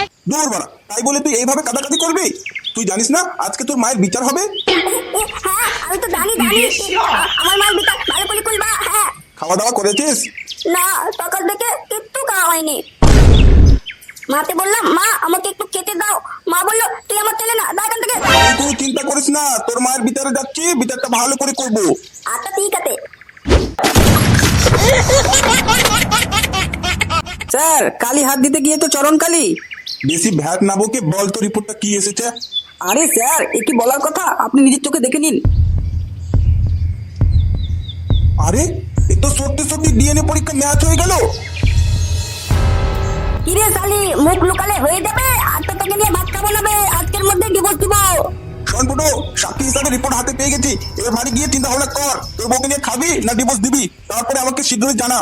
আহ, দূর বাড়া তাই বলে তুই এইভাবে কাদাকাদি করবি? তুই জানিস না আজকে তোর মায়ের বিচার হবে? হ্যাঁ আমি তো জানি জানি। আমার মায়ের বিটা ভালো করে করবা হ্যাঁ। খাওয়া দাওয়া করেছিস? না সকাল থেকে কিচ্ছু খাওয়া হয়নি। মাকে বললাম মা আমাকে একটু খেতে দাও। মা বলল তুই আমার ছেলে না দা এখান থেকে। তুই চিন্তা করিস না তোর মায়ের বিচারে যাচ্ছি বিচারটা ভালো করে করব। আচ্ছা ঠিক আছে। স্যার কালি হাত দিতে গিয়ে তো চরণ কালি। বেশি ভ্যাট না বকে বল তো রিপোর্টটা কি এসেছে? আরে স্যার এ কি বলার কথা? আপনি নিজের চোখে দেখে নিন। আরে এ তো সত্যি সত্যি ডিএনএ পরীক্ষা ম্যাচ হয়ে গেল। কিরে শালি মুখ লুকালে হয়ে যাবে? আর তো তোকে নিয়ে ভাত খাব না বে আজকের মধ্যে ডিভোর্স দিব। শোন ফুটো সাক্ষী হিসাবে রিপোর্ট হাতে পেয়ে গেছি। এবার বাড়ি গিয়ে চিন্তা ভাবনা কর তোর বউকে নিয়ে খাবি না ডিভোর্স দিবি? তারপরে আমাকে শীঘ্রই জানা।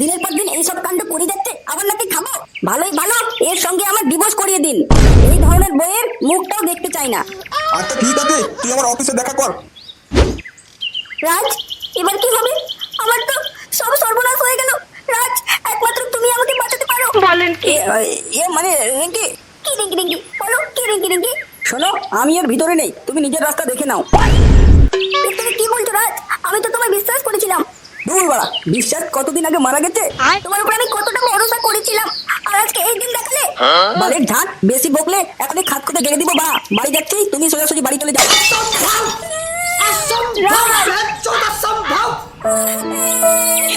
দিনের পর দিন এইসব কাণ্ড করে যাচ্ছে আবার নাকি খাব? ভালোই ভালো এর সঙ্গে আমার ডিভোর্স করিয়ে দিন। এই ধরনের বইয়ের মুখটাও দেখতে চাই না। আচ্ছা ঠিক আছে তুই আমার অফিসে দেখা কর। রাজ এবার কি হবে? আমার তো সব সর্বনাশ হয়ে গেল। রাজ একমাত্র তুমি আমাকে বাঁচাতে পারো। বলেন কি? এ এ মানে রিঙ্কি? কি রিঙ্কি রিঙ্কি? বলো কি রিঙ্কি রিঙ্কি? শোনো আমি এর ভিতরে নেই। তুমি নিজের রাস্তা দেখে নাও। তুমি কি বলছো রাজ? আমি তো তোমায় বিশ্বাস করেছিলাম। দূর বাড়া বিশ্বাস কতদিন আগে মারা গেছে? তোমার উপর আমি কতটা ভরসা করেছিলাম। আর আজকে এই দিন দেখালে? বাড়ির ঢাক বেশি বকলে এখনই খাত করে গেড়ে দিব বা বাড়ি যাচ্ছি তুমি সোজাসুজি বাড়ি চলে যাও। এখন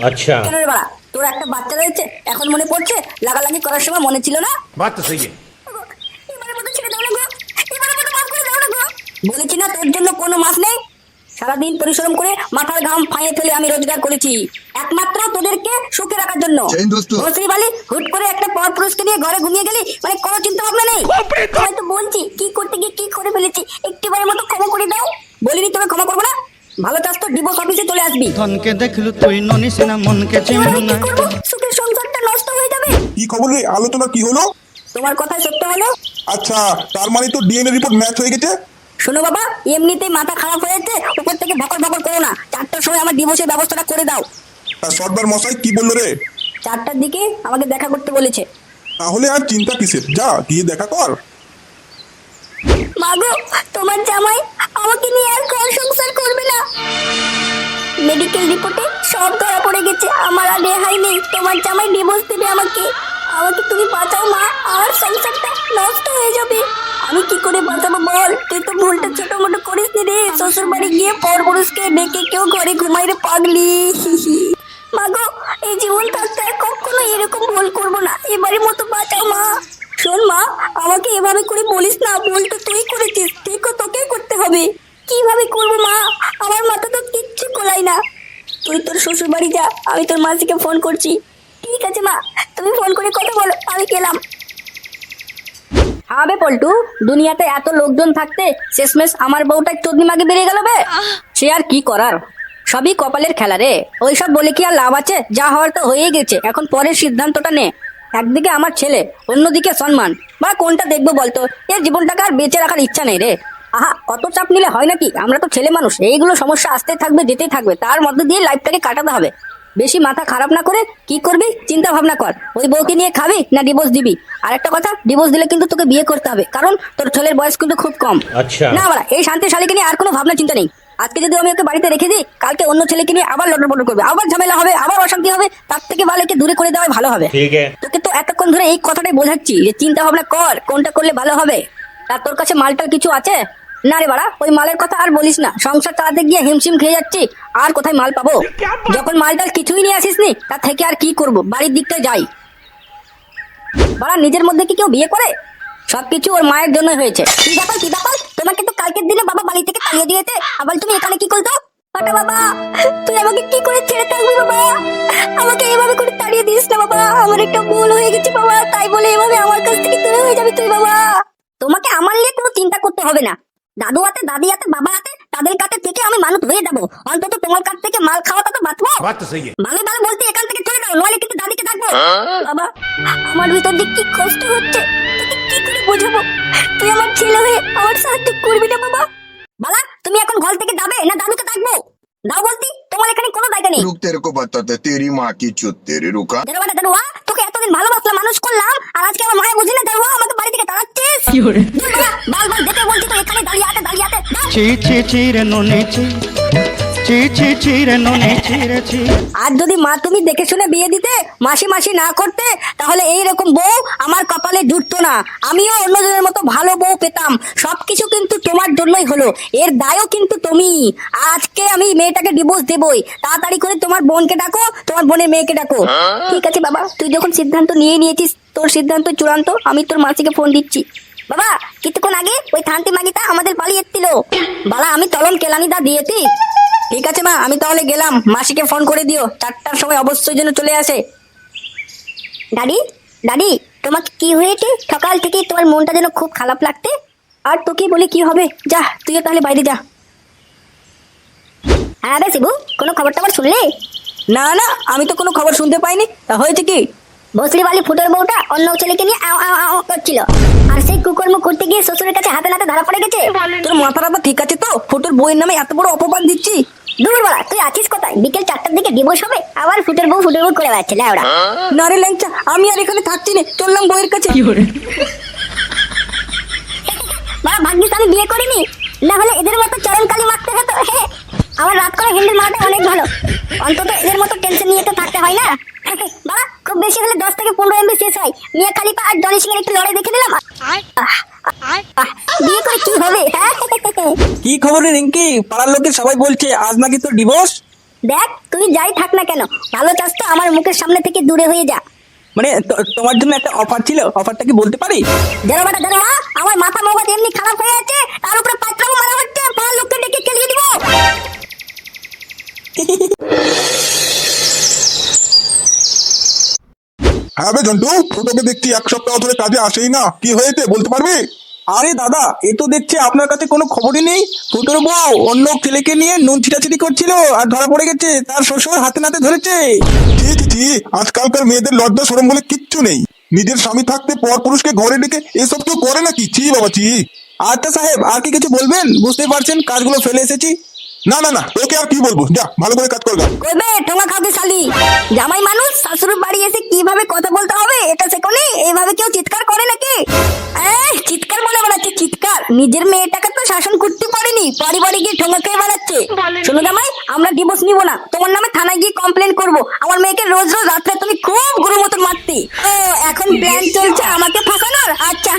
আচ্ছা। কেন রে তোর একটা বাচ্চা রয়েছে এখন মনে পড়ছে লাগালাগি করার সময় মনে ছিল না? তো বলেছি না তোর জন্য কোনো নেই? সারাদিন পরিশ্রম করে মাথার ঘাম ফাঁয়ে ফেলে আমি রোজগার করেছি। একমাত্র তোদেরকে সুখে রাখার জন্য। বালি হুট করে একটা পর পুরুষকে নিয়ে ঘরে ঘুমিয়ে গেলি মানে কোনো চিন্তা ভাবনা নেই বলছি কি করতে গিয়ে কি করে ফেলেছি? আসবি ধনকে দেখলু তুই ননিস না মনকে চিনলু না। করব? সুখের সংসারটা নষ্ট হয়ে যাবে। কি খবর রে? আলোচনা কি হলো? তোমার কথাই সত্য হলো। আচ্ছা তার মানে তো ডিএনএ রিপোর্ট ম্যাচ হয়ে গেছে? শোনো বাবা এমনিতেই মাথা খারাপ হয়েছে উপর থেকে ভকর ভকর করো না। চারটার সময় আমার ডিভোর্সের ব্যবস্থাটা করে দাও। তার সর্দার মশাই কি বলল রে? চারটার দিকে আমাকে দেখা করতে বলেছে। তাহলে আর চিন্তা কিসের? যা গিয়ে দেখা কর। মাগো তোমার জামাই আমাকে নিয়ে আর ঘর সংসার করবে না। মেডিকেল রিপোর্টে সব ধরা পড়ে গেছে। আমার আর রেহাই নেই। তোমার জামাই ডিভোর্স দেবে আমাকে। আমাকে তুমি বাঁচাও, মা। আমার সংসারটা নষ্ট হয়ে যাবে। আমি কি করে বাঁচাবো বল? তুই তো ভুলটা ছোট মোটো করিস নি রে। শ্বশুর বাড়ি গিয়ে পর পুরুষকে ডেকে কেউ ঘরে ঘুমাই রে পাগলি মাগো এই জীবন থাকতে কখনো এরকম ভুল করব না। এবারের মতো বাঁচাও, মা। শোন, মা, আমাকে এভাবে করে বলিস না। ভুল তো তুই করেছিস। ঠিকও তোকে করতে হবে। কীভাবে করব মা? আমার মাথা তো কিচ্ছু কোলাই না। তুই তোর শ্বশুর বাড়ি যা আমি তোর মাসিকে ফোন করছি। ঠিক আছে মা তুমি ফোন করে কথা বলো আমি গেলাম। হবে পল্টু দুনিয়াতে এত লোকজন থাকতে শেষমেশ আমার বউটা চোদ্দি মাগে বেরিয়ে গেল বে। সে আর কি করার? সবই কপালের খেলা রে। ওইসব বলে কি আর লাভ আছে? যা হওয়ার তো হয়ে গেছে এখন পরের সিদ্ধান্তটা নে। একদিকে আমার ছেলে অন্যদিকে সম্মান বা কোনটা দেখব বলতো? এর জীবনটাকে আর বেঁচে রাখার ইচ্ছা নেই রে। আহা অত চাপ নিলে হয় নাকি? আমরা তো ছেলে মানুষ এইগুলো সমস্যা আসতে থাকবে যেতেই থাকবে। তার মধ্যে দিয়ে লাইফটাকে কাটাতে হবে। বেশি মাথা খারাপ না করে কি করবি? চিন্তা ভাবনা কর। ওই বউকে নিয়ে খাবি না ডিভোর্স দিবি? আর একটা কথা ডিভোর্স দিলে কিন্তু তোকে বিয়ে করতে হবে। কারণ তোর ছেলের বয়স কিন্তু খুব কম। আচ্ছা। না বাড়া এই শান্তি শালীকে নিয়ে আর কোনো ভাবনা চিন্তা নেই। আজকে যদি আমি ওকে বাড়িতে রেখে দিই কালকে অন্য ছেলেকে নিয়ে আবার লটরপটর করবে। আবার ঝামেলা হবে আবার অশান্তি হবে তার থেকে ভালো একে দূরে করে দেওয়াই ভালো হবে। তোকে তো এতক্ষণ ধরে এই কথাটাই বোঝাচ্ছি যে চিন্তা ভাবনা কর কোনটা করলে ভালো হবে। আর তোর কাছে মালটার কিছু আছে? না রে বাড়া, ওই মালের কথা আর বলিস না। সংসার চালাতে গিয়ে হিমশিম খেয়ে যাচ্ছি, আর কোথায় মাল পাবো? যখন মালটার কিছুই নিয়ে আসিস নি তা থেকে আর কি করব? বাড়ির দিকটা যাই। বাড়া, নিজের মধ্যে কি কেউ বিয়ে করে? সবকিছু ওর মায়ের জন্য হয়েছে। কি ব্যাপার কি ব্যাপার? তোমাকে তো কালকের দিনে বাবা বাড়ি থেকে তাড়িয়ে দিয়েছে। আবার তুমি এখানে কি করতো বাটা বাবা, তুই আমাকে কি করে ছেড়ে থাকবি বাবা? আমাকে এভাবে করে তাড়িয়ে দিস না বাবা। আমার একটা ভুল হয়ে গেছে বাবা। তাই বলে এভাবে আমার কাছ থেকে দূরে হয়ে যাবি তুই বাবা। তোমাকে আমার নিয়ে কোনো চিন্তা করতে হবে না। দাদু আতে দাদি আতে বাবা আতে তাদের কাছে থেকে আমি মানুষ হয়ে যাব। অন্তত তোমার কাছ থেকে মাল খাওয়াটা তো বাঁচবো। ভালো ভালো বলতে এখান থেকে চলে যাও নলে কিন্তু দাদিকে ডাকবো। বাবা আমার ভিতর দিয়ে কি কষ্ট হচ্ছে কি করে বোঝাবো? তুই আমার ছেলে হয়ে আমার সাহায্য করবি না বাবা? বালা তুমি এখন ঘর থেকে যাবে না দাদুকে ডাকবো? দাও বলতি তোমার এখানে কোনো জায়গা নেই। রুকতে রকো বাতাতে তেরি মা কি চুত তেরি রুকা দাদা দাদা তোকে এতদিন ভালোবাসলাম মানুষ করলাম আর আজকে আমার মায়ের বুঝি না দাদা আমাকে বাড়ি থেকে তাড়াচ্ছিস? কি করে বাল দেখে আর যদি মা তুমি দেখে শুনে বিয়ে দিতে মাসি মাসি না করতে তাহলে এই রকম বউ আমার কপালে জুটতো না। আমিও অন্যজনের মতো ভালো বউ পেতাম। সবকিছু কিন্তু তোমার জন্যই হলো। এর দায়ও কিন্তু তুমি। আজকে আমি মেয়েটাকে ডিভোর্স দেবই। তাড়াতাড়ি করে তোমার বোনকে ডাকো তোমার বোনের মেয়েকে ডাকো। ঠিক আছে বাবা তুই যখন সিদ্ধান্ত নিয়ে নিয়েছিস তোর সিদ্ধান্ত চূড়ান্ত আমি তোর মাসিকে ফোন দিচ্ছি। বাবা কিছুক্ষণ আগে ওই থানতি মাগিটা আমাদের পালিয়ে এসেছিল বালা আমি তলম কেলানিদা দিয়েছি। ঠিক আছে মা আমি তাহলে গেলাম। মাসিকে ফোন করে দিও। চারটার সময় অবশ্যই যেন চলে আসে। দাদি দাদি তোমার কি হয়েছে? সকাল থেকে তোমার মনটা যেন খুব খারাপ লাগতে আর তোকে বলে কি হবে? যা তুইও তাহলে বাইরে যা। হ্যাঁ রে শিবু কোনো খবর টবর শুনলে? না না আমি তো কোনো খবর শুনতে পাইনি। তা হয়েছে কি? ভসলি বালি ফুটোর বউটা অন্য ছেলেকে নিয়ে আও আও আও করছিল। আর সেই কুকর্ম করতে গিয়ে শ্বশুরের কাছে হাতে নাতে ধরা পড়ে গেছে। তোর মাথাটা তো ঠিক আছে তো? ফুটোর বইয়ের নামে এত বড় অপবাদ দিচ্ছি। দূর বলা তুই আছিস কোথায়? বিকেল চারটার দিকে ডিভোর্স হবে আবার ফুটোর বউ ফুটোর বউ করে বেড়াচ্ছে ওরা না রে ল্যাংচা আমি আর এখানে থাকছি না চললাম বইয়ের কাছে। বাবা ভাগ্যিস আমি বিয়ে করিনি। না হলে এদের মতো চরম কালি মারতে হতো। আমার রাত করে হিন্দির মারাটা অনেক ভালো। অন্তত এদের মতো টেনশন নিয়ে তো থাকতে হয় না। বাবা খুব বেশি হলে দশ থেকে পনেরো এমবি শেষ হয়। মিয়া খালিপা আর জনি সিং এর একটু লড়াই দেখে দিলাম বিয়ে করে কি হবে? হ্যাঁ? কি খবর রে রিঙ্কি? পাড়ার লোকে সবাই বলছে আজ নাকি তোর ডিভোর্স দেখ তুই যাই থাক না কেন। ভালো চাস তো আমার মুখের সামনে থেকে দূরে হয়ে যা। মানে তোমার জন্য একটা অফার ছিল অফারটা কি বলতে পারি? জানো বেটা জানো আমার মাথা মগজ এমনি খারাপ হয়ে আছে তার উপরে পাত্রাও মারা হচ্ছে পাড়ার লোককে ডেকে খেলিয়ে দিব হ্যাঁ বে জন্টু ছোটকে দেখছি এক সপ্তাহ ধরে কাজে আসেই না। কি হয়েছে বলতে পারবি? আরে দাদা এ তো দেখছি আপনার কাছে কোনো খবরই নেই। ফুটোর বউ অন্য ছেলেকে নিয়ে নুন ছিটাছিটি করছিল আর ধরা পড়ে গেছে তার শ্বশুর হাতে নাতে ধরেছে। ছি ছি ছি আজকালকার মেয়েদের লজ্জা সরম বলে কিচ্ছু নেই। নিজের স্বামী থাকতে পর পুরুষকে ঘরে ডেকে এসব কেউ করে নাকি? ছি বাবা ছি। আচ্ছা সাহেব আর কি কিছু বলবেন? বুঝতে পারছেন কাজগুলো ফেলে এসেছি। না না না তোকে আর কি বলব? যা ভালো করে কাজ করগা কইবে ঠোঙা খাবে শালি। জামাই মানুষ শাশুড়ির বাড়ি এসে কীভাবে কথা বলতে হবে এটা শেখনি? এইভাবে কেউ চিৎকার করে নাকি? এই, চিৎকার বলে বেড়াচ্ছে চিৎকার। নিজের মেয়েটাকে তো শাসন করতে পারেনি বাড়ি বাড়ি গিয়ে ঠোঙা খেয়ে বেড়াচ্ছে। শোনো জামাই আমরা ডিভোর্স নিব না। তোমার নামে থানায় গিয়ে কমপ্লেন করব। আমার মেয়েকে রোজ রোজ রাত্রে তুমি খুব গুরু মতন মারতে। ও এখন প্ল্যান চলছে আমাকে ফাঁসানোর। আচ্ছা